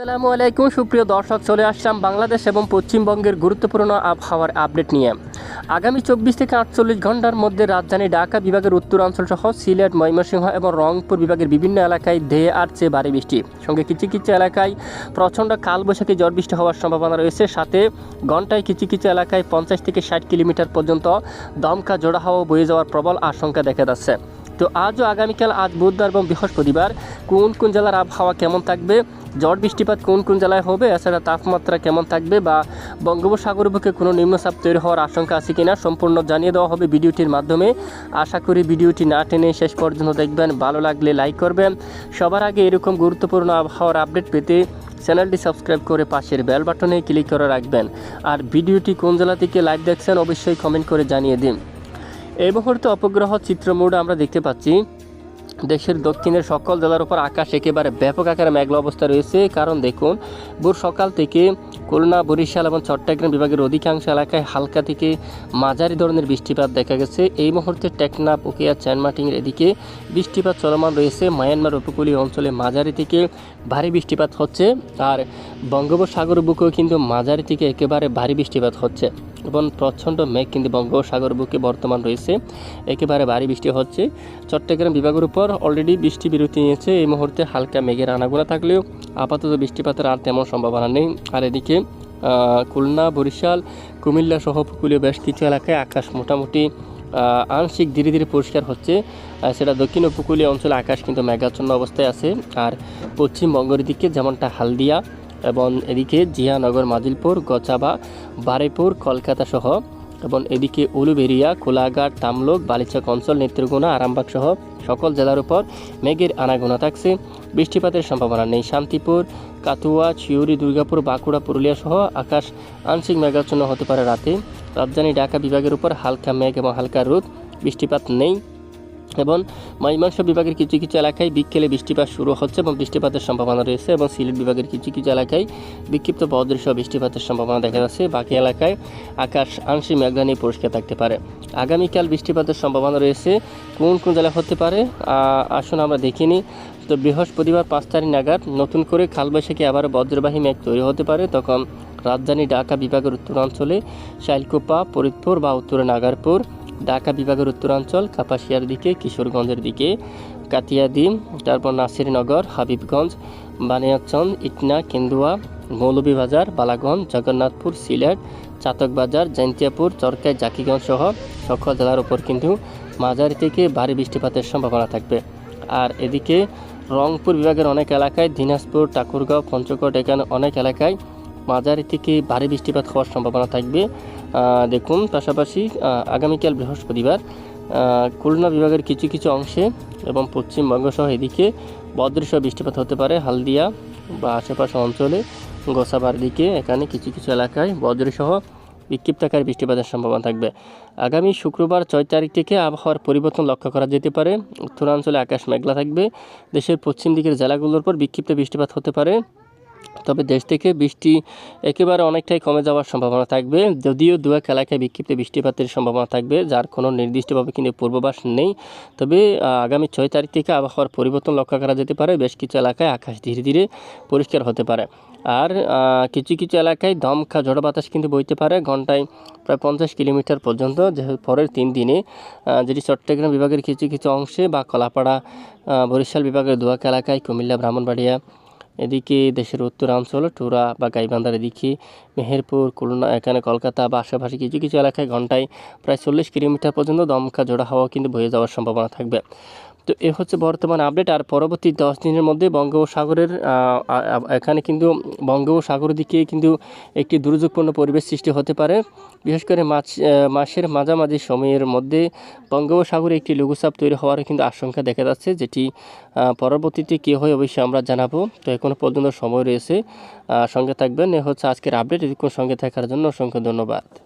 আসসালামু আলাইকুম, সুপ্রিয় দর্শক, চলে আসলাম বাংলাদেশ এবং পশ্চিমবঙ্গের গুরুত্বপূর্ণ আবহাওয়ার আপডেট নিয়ে। আগামী চব্বিশ থেকে আটচল্লিশ ঘণ্টার মধ্যে রাজধানী ঢাকা বিভাগের উত্তরাঞ্চল সহ সিলেট, ময়মনসিংহ এবং রংপুর বিভাগের বিভিন্ন এলাকায় ধেয়ে আসছে ভারী বৃষ্টি। সঙ্গে কিছু কিছু এলাকায় প্রচণ্ড কালবৈশাখী ঝড় বৃষ্টি হওয়ার সম্ভাবনা রয়েছে। সাথে ঘন্টায় কিছু কিছু এলাকায় পঞ্চাশ থেকে ষাট কিলোমিটার পর্যন্ত দমকা জোড়া হাওয়া বয়ে যাওয়ার প্রবল আশঙ্কা দেখা যাচ্ছে। তো আজও আগামীকাল আজ বুধবার এবং বৃহস্পতিবার কোন কোন জেলার আবহাওয়া কেমন থাকবে, ঝড় বৃষ্টিপাত কোন কোন জেলায় হবে, এছাড়া তাপমাত্রা কেমন থাকবে বা বঙ্গোপসাগর বুকে কোনো নিম্নচাপ তৈরি হওয়ার আশঙ্কা আছে কিনা সম্পূর্ণ জানিয়ে দেওয়া হবে ভিডিওটির মাধ্যমে। আশা করি ভিডিওটি না টেনে শেষ পর্যন্ত দেখবেন, ভালো লাগলে লাইক করবেন। সবার আগে এরকম গুরুত্বপূর্ণ আবহাওয়ার আপডেট পেতে চ্যানেলটি সাবস্ক্রাইব করে পাশের বেল বাটনে ক্লিক করে রাখবেন। আর ভিডিওটি কোন জেলা থেকে লাইভ দেখছেন অবশ্যই কমেন্ট করে জানিয়ে দিন। এই মুহূর্তে অপগ্রহ চিত্র মোড আমরা দেখতে পাচ্ছি। দেশের দক্ষিণের সকল জেলার উপর আকাশ একেবারে ব্যাপক আকারে মেঘলা অবস্থা রয়েছে। কারণ দেখুন, ভোর সকাল থেকে খুলনা, বরিশাল এবং চট্টগ্রাম বিভাগের অধিকাংশ এলাকায় হালকা থেকে মাঝারি ধরনের বৃষ্টিপাত দেখা গেছে। এই মুহূর্তে টেকনা উকিয়া চ্যানমাটিংয়ের এদিকে বৃষ্টিপাত চলমান রয়েছে। মায়ানমার উপকূলীয় অঞ্চলে মাঝারি থেকে ভারী বৃষ্টিপাত হচ্ছে। আর বঙ্গোপসাগর বুকেও কিন্তু মাঝারি থেকে একেবারে ভারী বৃষ্টিপাত হচ্ছে। এবং প্রচণ্ড মেঘ কিন্তু বঙ্গোপসাগর বুকে বর্তমান রয়েছে। একেবারে ভারী বৃষ্টি হচ্ছে। চট্টগ্রাম বিভাগের উপর অলরেডি বৃষ্টি বিরতি নিয়েছে। এই মুহূর্তে হালকা মেঘের আনাগোনা থাকলেও আপাতত বৃষ্টিপাতের আর তেমন সম্ভাবনা নেই। আর এদিকে খুলনা, বরিশাল, কুমিল্লা সহ উপকূলীয় বেশ কিছু এলাকায় আকাশ মোটামুটি আংশিক ধীরে ধীরে পরিষ্কার হচ্ছে। সেটা দক্ষিণ উপকূলীয় অঞ্চলে আকাশ কিন্তু মেঘাচ্ছন্ন অবস্থায় আছে। আর পশ্চিমবঙ্গের দিকে যেমনটা হালদিয়া এবং এদিকে জিয়ানগর মাদিলপুর গচাবা বারেপুর, কলকাতা সহ এবং এদিকে উলুবেরিয়া, কোলাঘাট, তামলুক, বালিচক অঞ্চল, নেত্রকোনা, আরামবাগ সহ সকল জেলার উপর মেঘের আনাগোনা থাকছে। বৃষ্টিপাতের সম্ভাবনা নেই। শান্তিপুর, কাতুয়া চিউরি দুর্গাপুর, বাঁকুড়া, পুরুলিয়া সহ আকাশ আংশিক মেঘাচ্ছন্ন হতে পারে রাতে। রাজধানী ঢাকা বিভাগের উপর হালকা মেঘ এবং হালকা রোদ। বৃষ্টিপাত নেই। এবং ময়মনসিংহ বিভাগের কিছু কিছু এলাকায় বিকেলে বৃষ্টিপাত শুরু হচ্ছে এবং বৃষ্টিপাতের সম্ভাবনা রয়েছে এবং সিলেট বিভাগের কিছু কিছু এলাকায় বিক্ষিপ্ত বজ্রসহ বৃষ্টিপাতের সম্ভাবনা দেখা যাচ্ছে। বাকি এলাকায় আকাশ আংশিক মেঘলা নিয়ে পরিষ্কার থাকতে পারে। আগামীকাল বৃষ্টিপাতের সম্ভাবনা রয়েছে। কোন কোন জেলা হতে পারে? আসুন আমরা দেখিনি তো বৃহস্পতিবার পাঁচ তারিখ নাগাদ নতুন করে খালবৈশাখী আবার বজ্রবাহী মেঘ তৈরি হতে পারে। তখন রাজধানী ঢাকা বিভাগের উত্তরাঞ্চলে শাইলকোপা, ফরিদপুর বা উত্তরে নাগারপুর ঢাকা বিভাগের উত্তরাঞ্চল, কাপাসিয়ার দিকে, কিশোরগঞ্জের দিকে কাতিয়াদি তারপর নাসিরনগর, হাবিবগঞ্জ, বানিয়াচন, ইটনা, কেন্দুয়া, মৌলভীবাজার, বালাগঞ্জ, জগন্নাথপুর, সিলেট, চাতকবাজার জৈন্তিয়াপুর চরকাই জাকিগঞ্জ সহ সকল জেলার উপর কিন্তু মাঝারি থেকে ভারী বৃষ্টিপাতের সম্ভাবনা থাকবে। আর এদিকে রংপুর বিভাগের অনেক এলাকায়, দিনাজপুর, ঠাকুরগাঁও পঞ্চকোট এখানে অনেক এলাকায় মাঝারি থেকে ভারী বৃষ্টিপাত হওয়ার সম্ভাবনা থাকবে। দেখুন, পাশাপাশি আগামীকাল বৃহস্পতিবার খুলনা বিভাগের কিছু কিছু অংশে এবং পশ্চিমবঙ্গ সহ এদিকে বদৃশ্য বৃষ্টিপাত হতে পারে। হালদিয়া বা আশেপাশে অঞ্চলে গোসাবার দিকে এখানে কিছু কিছু এলাকায় বজ্রসহ বিক্ষিপ্তাকার বৃষ্টিপাতের সম্ভাবনা থাকবে। আগামী শুক্রবার ছয় তারিখ থেকে আবহাওয়ার পরিবর্তন লক্ষ্য করা যেতে পারে। উত্তরাঞ্চলে আকাশ মেঘলা থাকবে। দেশের পশ্চিম দিকের জেলাগুলোর পর বিক্ষিপ্ত বৃষ্টিপাত হতে পারে। তবে দেশ থেকে বৃষ্টি একেবারে অনেকটাই কমে যাওয়ার সম্ভাবনা থাকবে। যদিও দু এক এলাকায় বিক্ষিপ্ত বৃষ্টিপাতের সম্ভাবনা থাকবে, যার কোনো নির্দিষ্টভাবে কিন্তু পূর্বাভাস নেই। তবে আগামী ছয় তারিখ থেকে আবহাওয়ার পরিবর্তন লক্ষ্য করা যেতে পারে। বেশ কিছু এলাকায় আকাশ ধীরে ধীরে পরিষ্কার হতে পারে। আর কিছু কিছু এলাকায় দমকা ঝড় বাতাস কিন্তু বইতে পারে। ঘন্টায় প্রায় পঞ্চাশ কিলোমিটার পর্যন্ত পরের তিন দিনে যেটি চট্টগ্রাম বিভাগের কিছু কিছু অংশে বা কলাপাড়া বরিশাল বিভাগের দোয়াক এলাকায় কুমিল্লা, ব্রাহ্মণবাড়িয়া এদিকে দেশের উত্তরাঞ্চল টুরা বা গাইবান্ধার এদিকে মেহেরপুর, খুলনা, এখানে কলকাতা বা আশেপাশে কিছু কিছু এলাকায় ঘন্টায় প্রায় চল্লিশ কিলোমিটার পর্যন্ত দমকা জোড়া হওয়া কিন্তু বয়ে যাওয়ার সম্ভাবনা থাকবে। তো এ হচ্ছে বর্তমান আপডেট আর পরবর্তী দশ দিনের মধ্যে বঙ্গোপসাগরের এখানে কিন্তু বঙ্গোপসাগর দিকে কিন্তু একটি দুর্যোগপূর্ণ পরিবেশ সৃষ্টি হতে পারে। বিশেষ করে মাছ মাসের মাঝামাঝি সময়ের মধ্যে বঙ্গোপসাগরে একটি লঘুচাপ তৈরি হওয়ার কিন্তু আশঙ্কা দেখা যাচ্ছে, যেটি পরবর্তীতে কী হয় অবশ্যই আমরা জানাব। তো এখনও পর্যন্ত সময় রয়েছে সঙ্গে থাকবেন। এ হচ্ছে আজকের আপডেট এদিকে সঙ্গে থাকার জন্য অসংখ্য ধন্যবাদ।